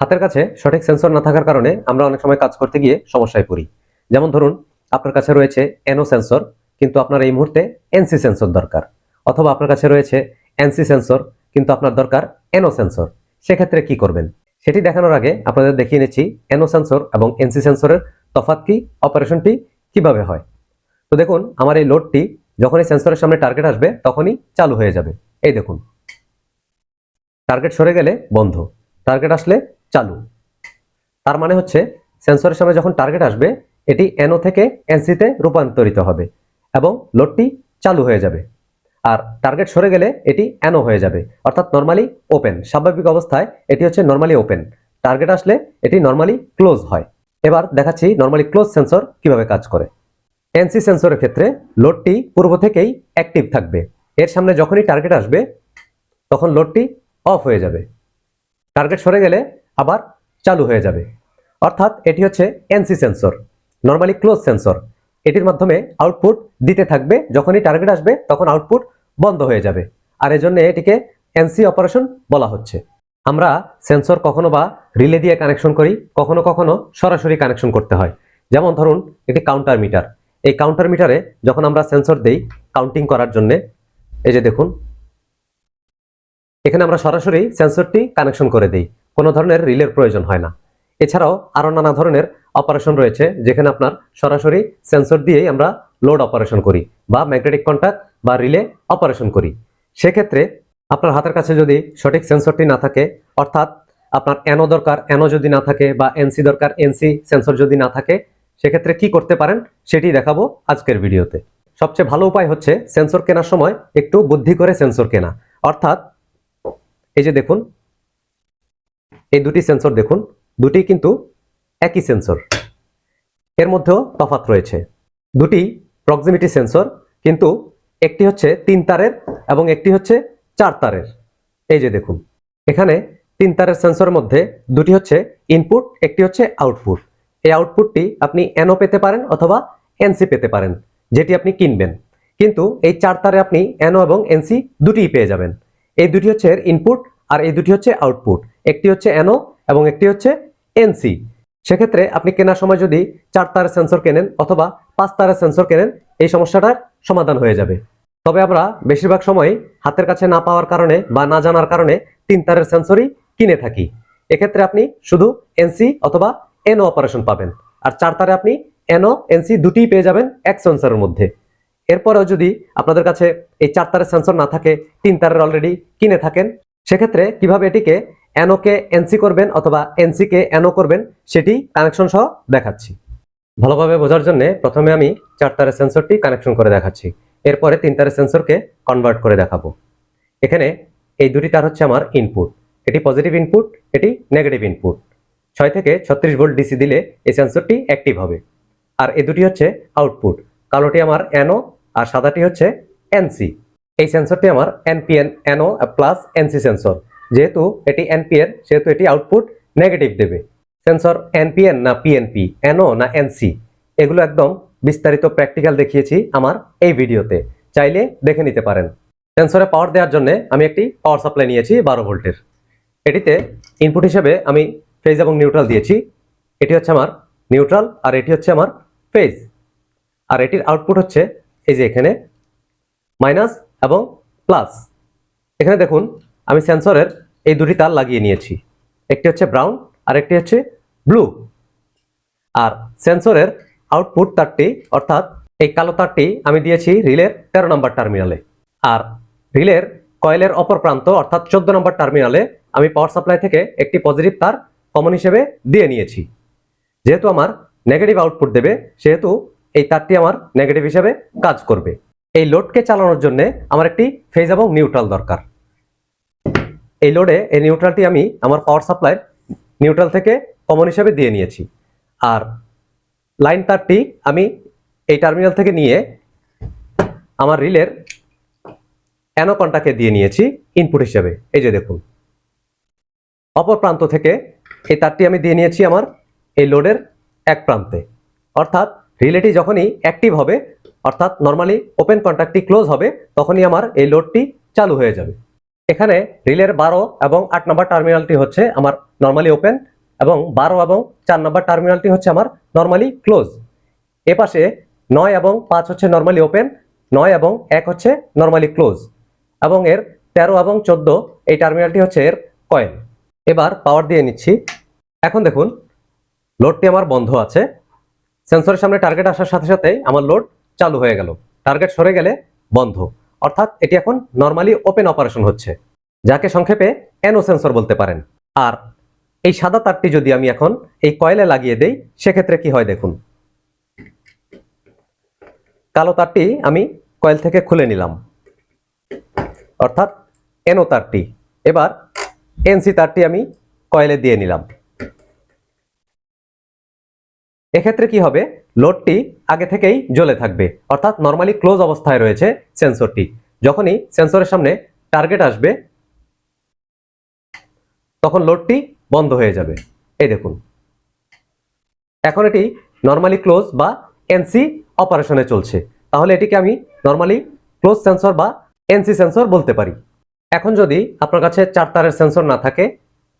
হাতের কাছে সঠিক সেন্সর না থাকার কারণে আমরা অনেক সময় কাজ করতে গিয়ে সমস্যায় পড়ি। যেমন ধরুন, আপনার কাছে রয়েছে এনও সেন্সর কিন্তু আপনার এই মুহূর্তে এনসি সেন্সর দরকার। অথবা আপনার কাছে রয়েছে এনসি সেন্সর কিন্তু আপনার দরকার এনও সেন্সর সেক্ষেত্রে কি করবেন? সেটি দেখানোর আগে আপনাদের দেখিয়ে নিচ্ছি এনও সেন্সর এবং এনসি সেন্সরের তফাৎ কি অপারেশনটি কীভাবে হয়। তো দেখুন, আমার এই লোডটি যখনই সেন্সরের সামনে টার্গেট আসবে, তখনই চালু হয়ে যাবে। এই দেখুন। টার্গেট সরে গেলে বন্ধ। টার্গেট আসলে চালু। তার মানে হচ্ছে সেন্সরের সামনে যখন টার্গেট আসবে, এটি এনও থেকে এনসিতে রূপান্তরিত হবে এবং লোডটি চালু হয়ে যাবে। আর টার্গেট সরে গেলে এটি এনও হয়ে যাবে। অর্থাৎ নর্মালি ওপেন স্বাভাবিক অবস্থায় এটি হচ্ছে নর্মালি ওপেন টার্গেট আসলে এটি নর্মালি ক্লোজ হয়। এবার দেখাচ্ছি নর্মালি ক্লোজ সেন্সর কীভাবে কাজ করে। এনসি সেন্সরের ক্ষেত্রে লোডটি পূর্ব থেকেই অ্যাক্টিভ থাকবে। এর সামনে যখনই টার্গেট আসবে, তখন লোডটি অফ হয়ে যাবে। টার্গেট সরে গেলে আবার চালু হয়ে যাবে। অর্থাৎ এটি হচ্ছে NC sensor, normally close sensor. এটির মাধ্যমে আউটপুট দিতে থাকবে, যখনই টার্গেট আসবে তখন আউটপুট বন্ধ হয়ে যাবে। আর এজন্য এটিকে এনসি অপারেশন বলা হচ্ছে। আমরা সেন্সর কখনো বা রিলে দিয়ে কানেকশন করি, কখনো কখনো সরাসরি কানেকশন করতে হয়। যেমন ধরুন, একটি কাউন্টার মিটার। এই কাউন্টার মিটারে যখন আমরা সেন্সর দেই কাউন্টিং করার জন্যে, এই যে দেখুন, এখানে আমরা সরাসরি সেন্সরটি কানেকশন করে দিই। কোনো ধরনের রিলের প্রয়োজন হয় না। এছাড়াও আরও নানা ধরনের অপারেশন রয়েছে, যেখানে আপনার সরাসরি সেন্সর দিয়েই আমরা লোড অপারেশন করি বা ম্যাগনেটিক কন্ট্যাক্ট বা রিলে অপারেশন করি। সেক্ষেত্রে আপনার হাতের কাছে যদি সঠিক সেন্সরটি না থাকে, অর্থাৎ আপনার এনও দরকার, এনও যদি না থাকে বা এনসি দরকার, এনসি সেন্সর যদি না থাকে, সেক্ষেত্রে কি করতে পারেন সেটি দেখাবো আজকের ভিডিওতে। সবচেয়ে ভালো উপায় হচ্ছে সেন্সর কেনার সময় একটু বুদ্ধি করে সেন্সর কেনা। অর্থাৎ এই যে দেখুন এই দুটি সেন্সর দেখুন। দুটি কিন্তু একই সেন্সর এর মধ্যেও তফাৎ রয়েছে। দুটি প্রক্সিমিটি সেন্সর কিন্তু একটি হচ্ছে তিন তারের এবং একটি হচ্ছে চার তারের। এই যে দেখুন, এখানে তিন তারের সেন্সরের মধ্যে দুটি হচ্ছে ইনপুট একটি হচ্ছে আউটপুট এই আউটপুটটি আপনি এনও পেতে পারেন অথবা এনসি পেতে পারেন, যেটি আপনি কিনবেন। কিন্তু এই চার তারে আপনি এনও এবং এনসি দুটিই পেয়ে যাবেন। এই দুটি হচ্ছে এর ইনপুট আর এই দুটি হচ্ছে আউটপুট একটি হচ্ছে এনও এবং একটি হচ্ছে এনসি। সেক্ষেত্রে আপনি কেনার সময় যদি চার তারের সেন্সর কেনেন অথবা পাঁচ তারের সেন্সর কেনেন, এই সমস্যাটার সমাধান হয়ে যাবে। তবে আমরা বেশিরভাগ সময় হাতের কাছে না পাওয়ার কারণে বা না জানার কারণে তিন তারের সেন্সরই কিনে থাকি। এক্ষেত্রে আপনি শুধু এনসি অথবা এনও অপারেশন পাবেন। আর চার তারে আপনি এনও, এনসি দুটিই পেয়ে যাবেন এক সেন্সরের মধ্যে। এরপরেও যদি আপনাদের কাছে এই চার তারের সেন্সর না থাকে, তিন তারের অলরেডি কিনে থাকেন, সেক্ষেত্রে কীভাবে এটিকে এনওকে এনসি করবেন অথবা এনসিকে এনও করবেন, সেটি কানেকশন সহ দেখাচ্ছি। ভালোভাবে বোঝার জন্য প্রথমে আমি চার তারের সেন্সরটি কানেকশন করে দেখাচ্ছি। এরপরে তিন তারের সেন্সরকে কনভার্ট করে দেখাবো। এখানে এই দুটি তার হচ্ছে আমার ইনপুট এটি পজিটিভ ইনপুট এটি নেগেটিভ ইনপুট ছয় থেকে ছত্রিশ ভোল্ট ডিসি দিলে এই সেন্সরটি অ্যাক্টিভ হবে। আর এই দুটি হচ্ছে আউটপুট কালোটি আমার এনও, আর সাদাটি হচ্ছে এনসি। এই সেন্সরটি আমার NPN NO plus NC sensor যেহেতু এটি এনপিএন সেহেতু এটি আউটপুট নেগেটিভ দেবে। সেন্সর এনপিএন না পিএনপি এনও না এনসি এগুলো একদম বিস্তারিত প্র্যাকটিক্যাল দেখিয়েছি আমার এই ভিডিওতে। চাইলে দেখে নিতে পারেন। সেন্সরে পাওয়ার দেওয়ার জন্য আমি একটি পাওয়ার সাপ্লাই নিয়েছি বারো ভোল্টের। এটিতে ইনপুট হিসেবে আমি ফেজ এবং নিউট্রাল দিয়েছি। এটি হচ্ছে আমার নিউট্রাল আর এটি হচ্ছে আমার ফেজ আর এটির আউটপুট হচ্ছে এই যে এখানে মাইনাস এবং প্লাস এখানে দেখুন, আমি সেন্সরের এই দুটি তার লাগিয়ে নিয়েছি। একটি হচ্ছে ব্রাউন আর একটি হচ্ছে ব্লু। আর সেন্সরের আউটপুট তারটি, অর্থাৎ এই কালো তারটি আমি দিয়েছি রিলের তেরো নম্বর টার্মিনালে। আর রিলের কয়েলের অপর প্রান্ত, অর্থাৎ চোদ্দ নম্বর টার্মিনালে আমি পাওয়ার সাপ্লাই থেকে একটি পজিটিভ তার কমন হিসেবে দিয়ে নিয়েছি। যেহেতু আমার নেগেটিভ আউটপুট দেবে, সেহেতু এই তারটি আমার নেগেটিভ হিসেবে কাজ করবে। এই লোডকে চালানোর জন্য আমার একটি ফেজ এবং নিউট্রাল দরকার। এই লোডে এই নিউট্রালটি আমি আমার পাওয়ার সাপ্লাই নিউট্রাল থেকে কমন হিসাবে দিয়ে নিয়েছি। আর লাইন তারটি আমি এই টার্মিনাল থেকে নিয়ে আমার রিলের অ্যানো কন্টাকে দিয়ে নিয়েছি ইনপুট হিসাবে। এই যে দেখুন। অপর প্রান্ত থেকে এই তারটি আমি দিয়ে নিয়েছি আমার এই লোডের এক প্রান্তে। অর্থাৎ রিলেটি যখনই অ্যাক্টিভ হবে, অর্থাৎ নর্মালি ওপেন কন্ট্যাক্টটি ক্লোজ হবে, তখনই আমার এই লোডটি চালু হয়ে যাবে। এখানে রিলের বারো এবং আট নম্বর টার্মিনালটি হচ্ছে আমার নর্মালি ওপেন এবং বারো এবং চার নম্বর টার্মিনালটি হচ্ছে আমার নর্মালি ক্লোজ এ পাশে নয় এবং পাঁচ হচ্ছে নর্মালি ওপেন নয় এবং এক হচ্ছে নর্মালি ক্লোজ এবং এর তেরো এবং চোদ্দ এই টার্মিনালটি হচ্ছে এর কয়েল এবার পাওয়ার দিয়ে নিচ্ছি। এখন দেখুন লোডটি আমার বন্ধ আছে। সেন্সরের সামনে টার্গেট আসার সাথে সাথেই আমার লোড চালু হয়ে গেল। টার্গেট সরে গেলে বন্ধ। অর্থাৎ এটি এখন নর্মালি ওপেন অপারেশন হচ্ছে, যাকে সংক্ষেপে এনো সেন্সর বলতে পারেন। আর এই সাদা তারটি যদি আমি এখন এই কয়েলে লাগিয়ে দেই, সেক্ষেত্রে কি হয় দেখুন। কালো তারটি আমি কয়েল থেকে খুলে নিলাম। অর্থাৎ এনো তারটি। এবার এনসি তারটি আমি কয়েলে দিয়ে নিলাম। এক্ষেত্রে কি হবে? লোডটি আগে থেকেই জ্বলে থাকবে। অর্থাৎ নর্মালি ক্লোজ অবস্থায় রয়েছে সেন্সরটি যখনই সেন্সরের সামনে টার্গেট আসবে, তখন লোডটি বন্ধ হয়ে যাবে। এই দেখুন। এখন এটি নর্মালি ক্লোজ বা এনসি অপারেশনে চলছে। তাহলে এটিকে আমি নর্মালি ক্লোজ সেন্সর বা এনসি সেন্সর বলতে পারি। এখন যদি আপনার কাছে চার তারের সেন্সর না থাকে,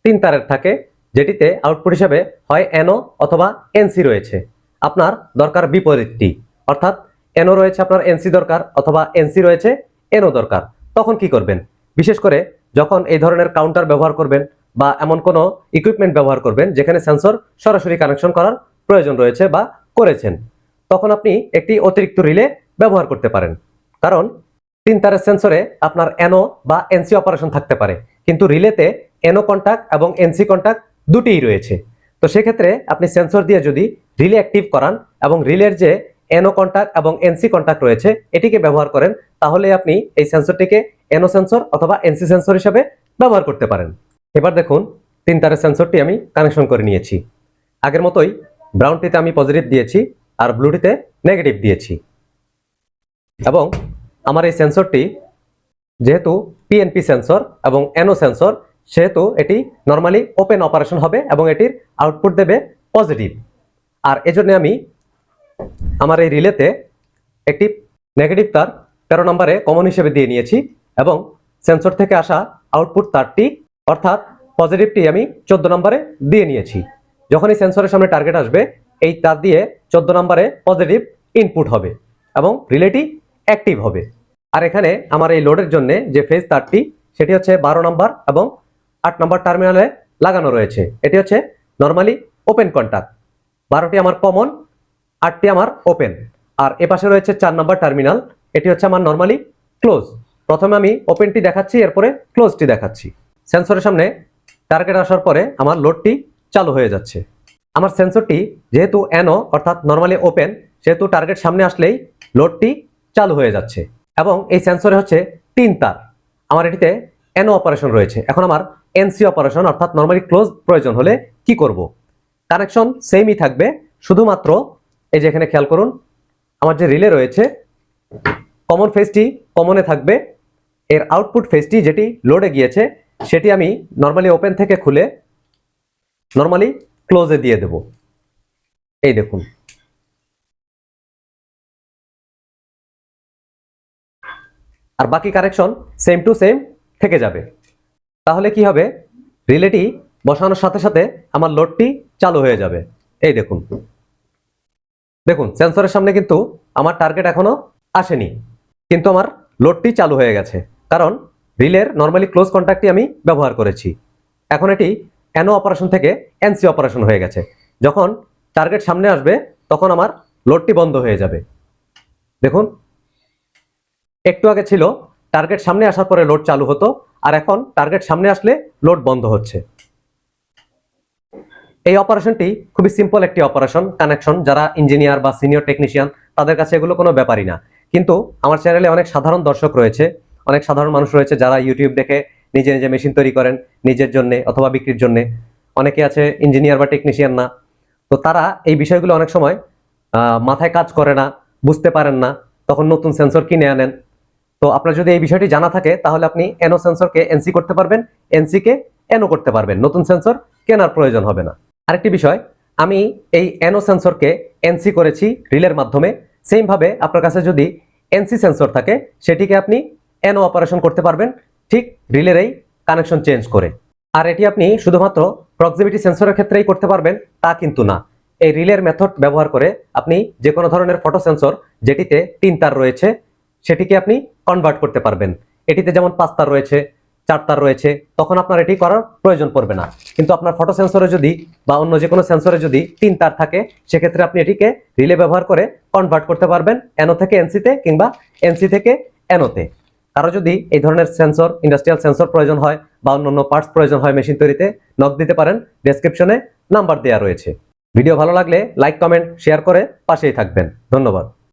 তিন তারের থাকে, যেটিতে আউটপুট হিসাবে হয় এনও অথবা এনসি রয়েছে আপনার দরকার বিপরীতটি। অর্থাৎ এনও রয়েছে আপনার এনসি দরকার অথবা এনসি রয়েছে এনও দরকার। তখন কি করবেন? বিশেষ করে যখন এই ধরনের কাউন্টার ব্যবহার করবেন বা এমন কোনো ইকুইপমেন্ট ব্যবহার করবেন যেখানে সেন্সর সরাসরি কানেকশন করার প্রয়োজন রয়েছে বা করেছেন, তখন আপনি একটি অতিরিক্ত রিলে ব্যবহার করতে পারেন। কারণ, তিন তারের সেন্সরে আপনার এনও বা এনসি অপারেশন থাকতে পারে। কিন্তু রিলেতে এনও কন্ট্যাক্ট এবং এনসি কন্ট্যাক্ট দুটিই রয়েছে। তো সেক্ষেত্রে আপনি সেন্সর দিয়ে যদি রিলে অ্যাক্টিভ করান এবং রিলের যে এনও কন্ট্যাক্ট এবং এনসি কন্ট্যাক্ট রয়েছে, এটিকে ব্যবহার করেন, তাহলে আপনি এই সেন্সরটিকে এনও সেন্সর অথবা এনসি সেন্সর হিসাবে ব্যবহার করতে পারেন। এবার দেখুন, তিন তারের সেন্সরটি আমি কানেকশন করে নিয়েছি। আগের মতোই ব্রাউনটিতে আমি পজিটিভ দিয়েছি আর ব্লুটিতে নেগেটিভ দিয়েছি। এবং আমার এই সেন্সরটি যেহেতু পিএনপি সেন্সর এবং এনও সেন্সর সেহেতু এটি নর্মালি ওপেন অপারেশন হবে এবং এটির আউটপুট দেবে পজিটিভ আর এজন্য আমি আমার এই রিলেতে একটি নেগেটিভ তার তেরো নম্বরে কমন হিসেবে দিয়ে নিয়েছি এবং সেন্সর থেকে আসা আউটপুট তারটি অর্থাৎ পজিটিভটি আমি চোদ্দ নম্বরে দিয়ে নিয়েছি। যখন এই সেন্সরের সামনে টার্গেট আসবে, এই তার দিয়ে চোদ্দ নম্বরে পজিটিভ ইনপুট হবে এবং রিলেটি অ্যাক্টিভ হবে। আর এখানে আমার এই লোডের জন্য যে ফেজ তারটি, সেটি হচ্ছে বারো নম্বর এবং আট নম্বর টার্মিনালে লাগানো রয়েছে। এটি হচ্ছে নর্মালি ওপেন কন্ট্যাক্ট বারোটি আমার কমন আটটি আমার ওপেন আর এপাশে রয়েছে চার নম্বর টার্মিনাল। এটি হচ্ছে আমার নর্মালি ক্লোজ প্রথমে আমি ওপেনটি দেখাচ্ছি, এরপরে ক্লোজটি দেখাচ্ছি। সেন্সরের সামনে টার্গেট আসার পরে আমার লোডটি চালু হয়ে যাচ্ছে। আমার সেন্সরটি যেহেতু এনও অর্থাৎ নর্মালি ওপেন সেহেতু টার্গেট সামনে আসলেই লোডটি চালু হয়ে যাচ্ছে। এবং এই সেন্সরে হচ্ছে তিন তার। আমার এটিতে এনও অপারেশন রয়েছে। এখন আমার এনসি অপারেশন অর্থাৎ নর্মালি ক্লোজ প্রয়োজন হলে কি করব? কানেকশন সেমই থাকবে, শুধুমাত্র এই যে এখানে খেয়াল করুন, আমার যে রিলে রয়েছে কমন ফেজটি কমনে থাকবে, এর আউটপুট ফেজটি যেটি লোডে গিয়েছে, সেটি আমি নর্মালি ওপেন থেকে খুলে নর্মালি ক্লোজে দিয়ে দেব। এই দেখুন। আর বাকি কারেকশন সেম টু সেম থেকে যাবে। তাহলে কি হবে? রিলেটি বসানোর সাথে সাথে আমার লোডটি চালু হয়ে যাবে। এই দেখুন। দেখুন, সেন্সরের সামনে কিন্তু আমার টার্গেট এখনও আসেনি। কিন্তু আমার লোডটি চালু হয়ে গেছে। কারণ রিলের নর্মালি ক্লোজ কন্ট্যাক্টটি আমি ব্যবহার করেছি। এখন এটি এনও অপারেশন থেকে এনসি অপারেশন হয়ে গেছে? যখন টার্গেট সামনে আসবে, তখন আমার লোডটি বন্ধ হয়ে যাবে। দেখুন, একটু আগে ছিল টার্গেট সামনে আসার পরে লোড চালু হতো, আর এখন টার্গেট সামনে আসলে লোড বন্ধ হচ্ছে। এই অপারেশনটি খুবই সিম্পল একটি অপারেশন কানেকশন যারা ইঞ্জিনিয়ার বা সিনিয়র টেকনিশিয়ান তাদের কাছে এগুলো কোনো ব্যাপারই না। কিন্তু আমার চ্যানেলে অনেক সাধারণ দর্শক রয়েছে, অনেক সাধারণ মানুষ রয়েছে যারা ইউটিউব দেখে নিজে নিজে মেশিন তৈরি করেন, নিজের জন্য অথবা বিক্রির জন্য। অনেকে আছে ইঞ্জিনিয়ার বা টেকনিশিয়ান না। তো তারা এই বিষয়গুলো অনেক সময় মাথায় কাজ করে না, বুঝতে পারেন না, তখন নতুন সেন্সর কিনে আনেন। তো আপনার যদি এই বিষয়টি জানা থাকে, তাহলে আপনি এনো সেন্সরকে এনসি করতে পারবেন এনসি কে এনো করতে পারবেন। নতুন সেন্সর কেনার প্রয়োজন হবে না। আরেকটি বিষয়, আমি এই এনো সেন্সরকে এনসি করেছি রিলের মাধ্যমে। সেম ভাবে আপনার কাছে যদি এনসি সেন্সর থাকে, সেটিকে আপনি এনো অপারেশন করতে পারবেন, ঠিক রিলের এই কানেকশন চেঞ্জ করে। আর এটি আপনি শুধুমাত্র প্রক্সিমিটি সেন্সরের ক্ষেত্রেই করতে পারবেন, তা কিন্তু না। এই রিলের মেথড ব্যবহার করে আপনি যে কোনো ধরনের ফটো সেন্সর, যেটিতে তিন তার রয়েছে সেটিকে আপনি কনভার্ট করতে পারবেন। এটিতে যেমন পাঁচ তার রয়েছে, চার তার রয়েছে, তখন আপনার এটি করার প্রয়োজন পড়বে না। কিন্তু আপনার ফটো সেন্সরে যদি বা অন্য যে কোনো সেন্সরে যদি তিন তার থাকে, সেক্ষেত্রে আপনি এটিকে রিলে ব্যবহার করে কনভার্ট করতে পারবেন এনো থেকে এনসিতে কিংবা এনসি থেকে এনোতে কারও যদি এই ধরনের সেন্সর ইন্ডাস্ট্রিয়াল সেন্সর প্রয়োজন হয় বা অন্যান্য পার্টস প্রয়োজন হয় মেশিন তৈরিতে নক দিতে পারেন। ডেসক্রিপশনে নাম্বার দেওয়া রয়েছে। ভিডিও ভালো লাগলে লাইক কমেন্ট শেয়ার করে পাশেই থাকবেন। ধন্যবাদ।